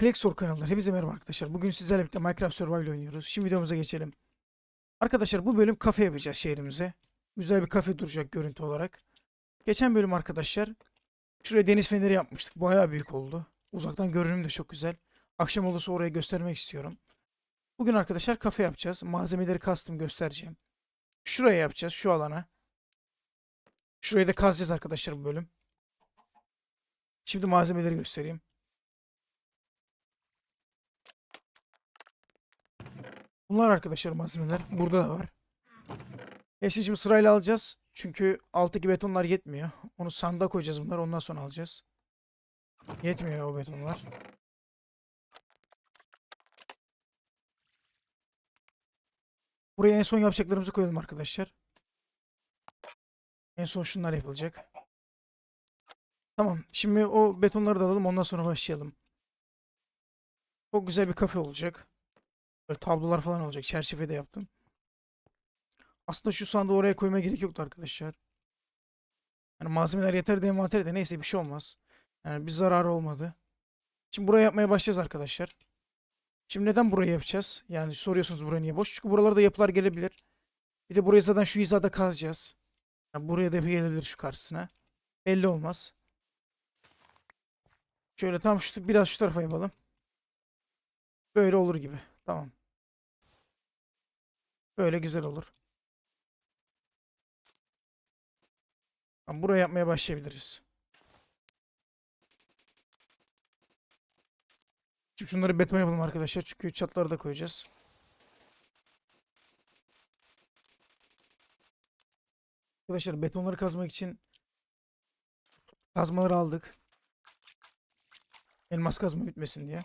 Clicksor kanalından hepinize merhaba arkadaşlar. Bugün sizlerle birlikte Minecraft Survival oynuyoruz. Şimdi videomuza geçelim. Arkadaşlar bu bölüm kafe yapacağız şehrimize. Güzel bir kafe duracak görüntü olarak. Geçen bölüm arkadaşlar şuraya deniz feneri yapmıştık. Bayağı büyük oldu. Uzaktan görünüm de çok güzel. Akşam olursa oraya göstermek istiyorum. Bugün arkadaşlar kafe yapacağız. Malzemeleri kastım göstereceğim. Şuraya yapacağız şu alana. Şurayı da kazacağız arkadaşlar bu bölüm. Şimdi malzemeleri göstereyim. Bunlar arkadaşlar malzemeler. Burada da var. Hepsini şimdi sırayla alacağız. Çünkü alttaki betonlar yetmiyor. Onu sandığa koyacağız bunlar. Ondan sonra alacağız. Yetmiyor o betonlar. Buraya en son yapacaklarımızı koyalım arkadaşlar. En son şunlar yapılacak. Tamam. Şimdi o betonları da alalım. Ondan sonra başlayalım. Çok güzel bir kafe olacak. Böyle tablolar falan olacak. Çerçeve de yaptım. Aslında şu sandığı oraya koymaya gerek yoktu arkadaşlar. Yani malzemeler yeter de envanter de neyse bir şey olmaz. Yani bir zararı olmadı. Şimdi buraya yapmaya başlayacağız arkadaşlar. Şimdi neden burayı yapacağız? Yani soruyorsunuz buraya niye boş? Çünkü buralarda yapılar gelebilir. Bir de burayı zaten şu hizada kazacağız. Yani buraya da gelebilir şu karşısına. Belli olmaz. Şöyle tam şu biraz şu tarafa yapalım. Böyle olur gibi. Tamam. Böyle güzel olur. Tamam, buraya yapmaya başlayabiliriz. Şimdi şunları beton yapalım arkadaşlar. Çünkü çatları da koyacağız. Arkadaşlar betonları kazmak için kazmaları aldık. Elmas kazma bitmesin diye.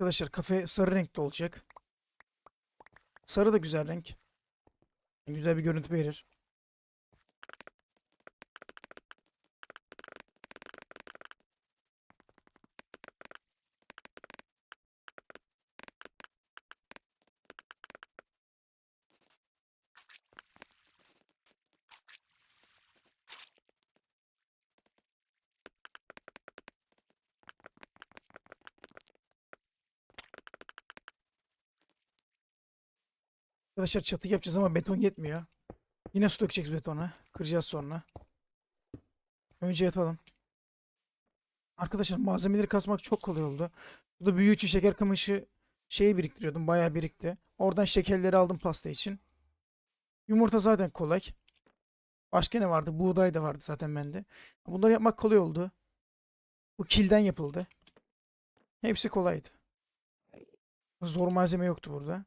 Arkadaşlar kafe sarı renkte olacak. Sarı da güzel renk. Güzel bir görüntü verir. Arkadaşlar çatı yapacağız ama beton yetmiyor. Yine su dökeceğiz betona. Kıracağız sonra. Önce yatalım. Arkadaşlar malzemeleri kasmak çok kolay oldu. Burada büyü için şeker kamışı şeyi biriktiriyordum. Bayağı birikti. Oradan şekerleri aldım pasta için. Yumurta zaten kolay. Başka ne vardı? Buğday da vardı zaten bende. Bunları yapmak kolay oldu. Bu kilden yapıldı. Hepsi kolaydı. Zor malzeme yoktu burada.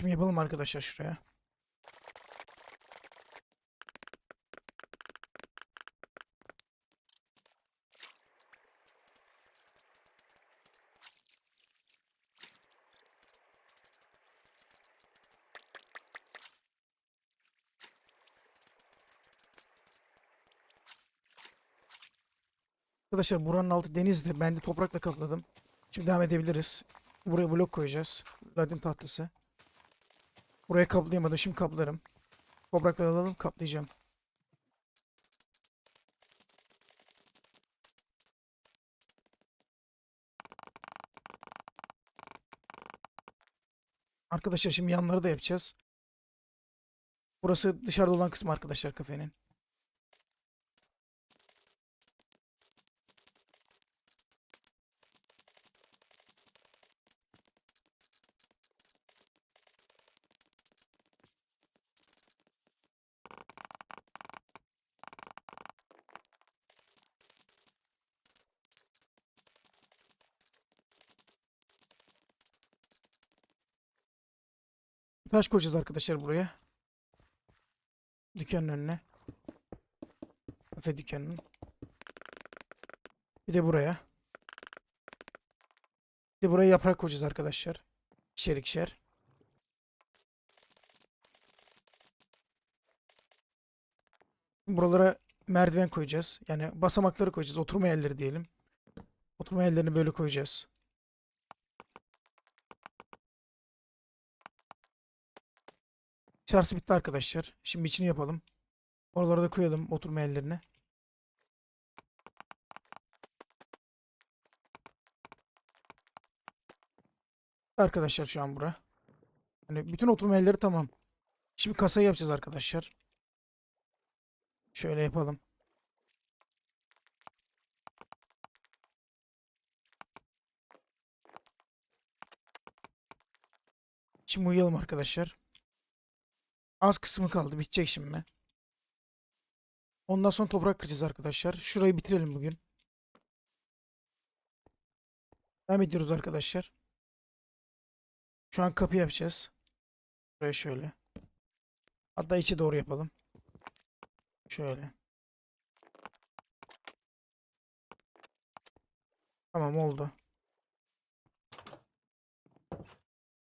Şimdi yapalım arkadaşlar şuraya. Arkadaşlar buranın altı denizdi. Ben de toprakla kapladım. Şimdi devam edebiliriz. Buraya blok koyacağız. Ladin tahtası. Buraya kaplayamadım. Şimdi kaplarım. Toprakları alalım. Kaplayacağım. Arkadaşlar şimdi yanları da yapacağız. Burası dışarıda olan kısmı arkadaşlar kafenin. Taş koyacağız arkadaşlar buraya. Dükkanın önüne. Kafe dükkanının. Bir de buraya. Bir de buraya yaprak koyacağız arkadaşlar. İkişer ikişer. Buralara merdiven koyacağız. Yani basamakları koyacağız. Oturma yerleri diyelim. Oturma yerlerini böyle koyacağız. Çarşı bitti arkadaşlar. Şimdi içini yapalım. Oralara da koyalım oturma yerlerine. Arkadaşlar şu an bura. Hani bütün oturma yerleri tamam. Şimdi kasayı yapacağız arkadaşlar. Şöyle yapalım. Şimdi uyuyalım arkadaşlar. Az kısmı kaldı. Bitecek şimdi. Ondan sonra toprak kıracağız arkadaşlar. Şurayı bitirelim bugün. Devam ediyoruz arkadaşlar. Şu an kapı yapacağız. Buraya şöyle. Hatta içi doğru yapalım. Şöyle. Tamam oldu.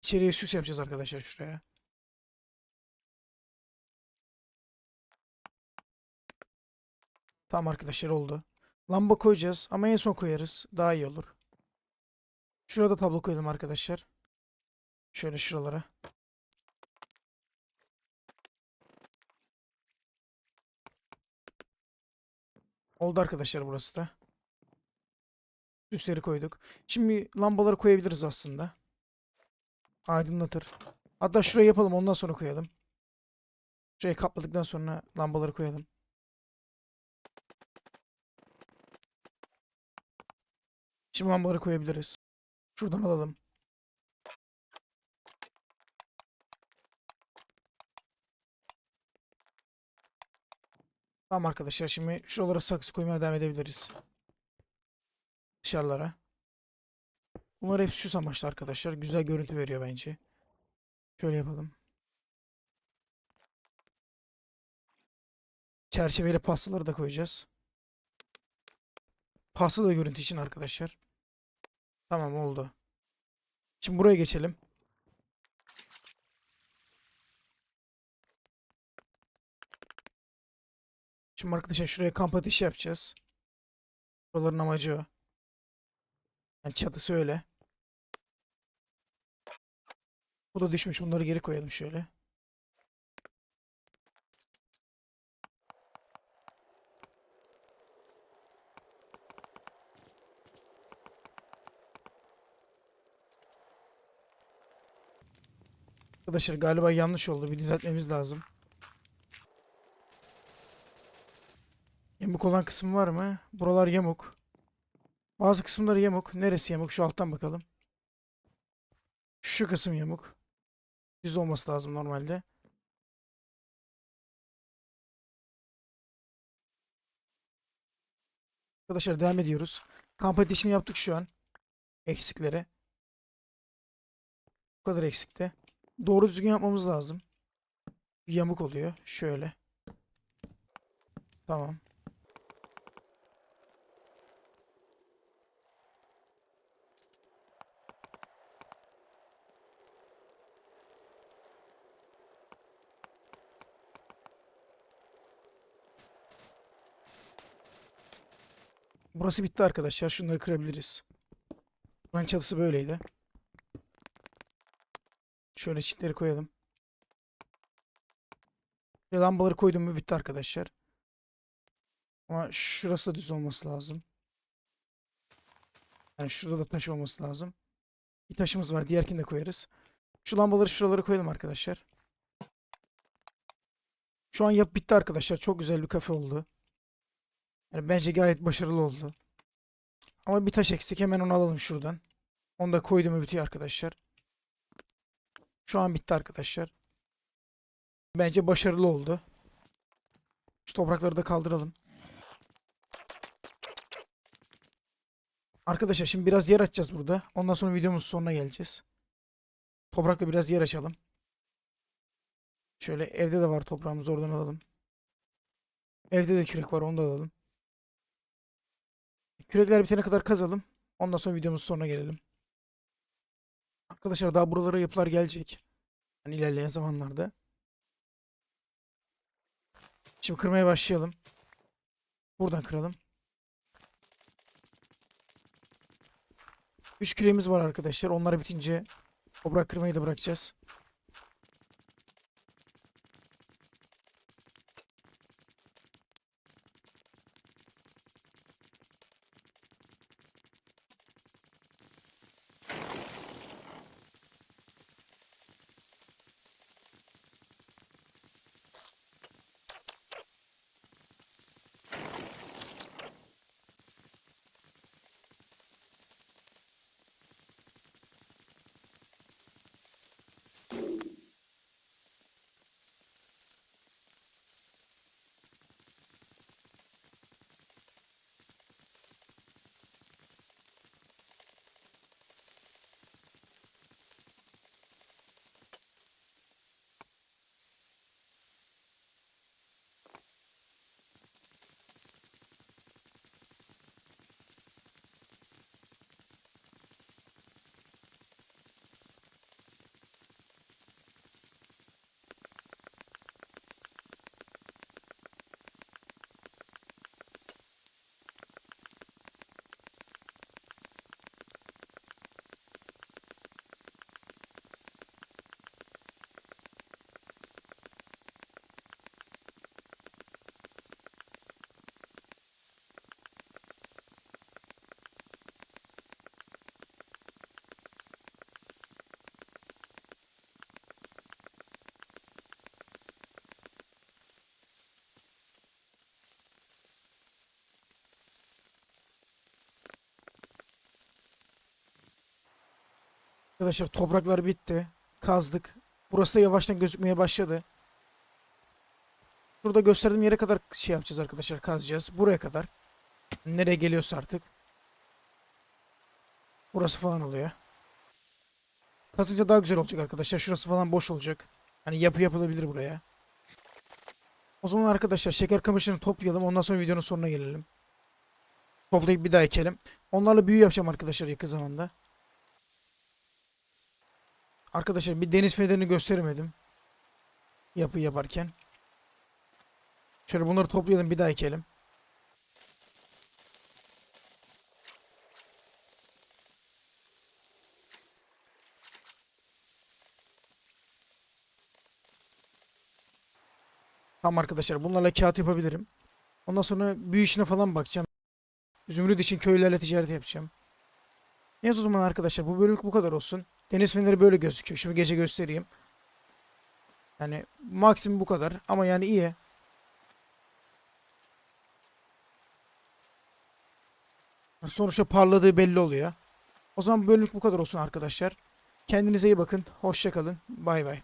İçeriye süs yapacağız arkadaşlar şuraya. Tamam arkadaşlar oldu. Lamba koyacağız ama en son koyarız. Daha iyi olur. Şurada tablo koyalım arkadaşlar. Şöyle şuralara. Oldu arkadaşlar burası da. Süsleri koyduk. Şimdi lambaları koyabiliriz aslında. Aydınlatır. Hatta şurayı yapalım ondan sonra koyalım. Şurayı kapladıktan sonra lambaları koyalım. Şimdi lambaları koyabiliriz. Şuradan alalım. Tamam arkadaşlar şimdi şuralara saksı koymaya devam edebiliriz. Dışarılara. Bunlar hep süs amaçlı arkadaşlar. Güzel görüntü veriyor bence. Şöyle yapalım. Çerçeveyle pastaları da koyacağız. Pasta da görüntü için arkadaşlar. Tamam oldu. Şimdi buraya geçelim. Şimdi arkadaşlar şuraya kamp ateşi yapacağız. Buraların amacı o. Yani çatısı öyle. Bu da düşmüş. Bunları geri koyalım şöyle. Arkadaşlar galiba yanlış oldu. Bir düzeltmemiz lazım. Yamuk olan kısım var mı? Buralar yamuk. Bazı kısımları yamuk. Neresi yamuk? Şu alttan bakalım. Şu kısım yamuk. Düz olması lazım normalde. Arkadaşlar devam ediyoruz. Kamp ateşini yaptık şu an. Eksiklere. Bu kadar eksikte. Doğru düzgün yapmamız lazım. Yamuk oluyor. Şöyle. Tamam. Burası bitti arkadaşlar. Şunları kırabiliriz. Buranın çatısı böyleydi. Şöyle çitleri koyalım. Ve lambaları koydum mu bitti arkadaşlar. Ama şurası da düz olması lazım. Yani şurada da taş olması lazım. Bir taşımız var. Diğerkini de koyarız. Şu lambaları şuralara koyalım arkadaşlar. Şu an yap bitti arkadaşlar. Çok güzel bir kafe oldu. Yani bence gayet başarılı oldu. Ama bir taş eksik. Hemen onu alalım şuradan. Onu da koydum bitiyor arkadaşlar. Şu an bitti arkadaşlar. Bence başarılı oldu. Şu toprakları da kaldıralım. Arkadaşlar şimdi biraz yer açacağız burada. Ondan sonra videomuz sonuna geleceğiz. Toprakla biraz yer açalım. Şöyle evde de var toprağımız oradan alalım. Evde de kürek var onu da alalım. Kürekler bitene kadar kazalım. Ondan sonra videomuz sonuna gelelim. Arkadaşlar daha buralara yapılar gelecek. Yani ilerleyen zamanlarda. Şimdi kırmaya başlayalım. Buradan kıralım. 3 küreğimiz var arkadaşlar. Onlar bitince toprak kırmayı da bırakacağız. Arkadaşlar topraklar bitti. Kazdık. Burası da yavaştan gözükmeye başladı. Burada gösterdiğim yere kadar şey yapacağız arkadaşlar. Kazacağız. Buraya kadar. Nereye geliyorsa artık. Burası falan oluyor. Kazınca daha güzel olacak arkadaşlar. Şurası falan boş olacak. Hani yapı yapılabilir buraya. O zaman arkadaşlar şeker kamışını toplayalım. Ondan sonra videonun sonuna gelelim. Toplayıp bir daha ekelim. Onlarla büyü yapacağım arkadaşlar yakın zamanda. Arkadaşlar bir deniz fenerini göstermedim. Yapı yaparken. Şöyle bunları toplayalım bir daha ekelim. Tamam arkadaşlar bunlarla kağıt yapabilirim. Ondan sonra büyü işine falan bakacağım. Zümrüt için köylerle ticaret yapacağım. Neyse o zaman arkadaşlar bu bölümlük bu kadar olsun. Deniz feneri böyle gözüküyor. Şimdi gece göstereyim. Yani maksimum bu kadar ama yani iyi. Sonuçta parladığı belli oluyor. O zaman bölümlük bu kadar olsun arkadaşlar. Kendinize iyi bakın. Hoşça kalın. Bay bay.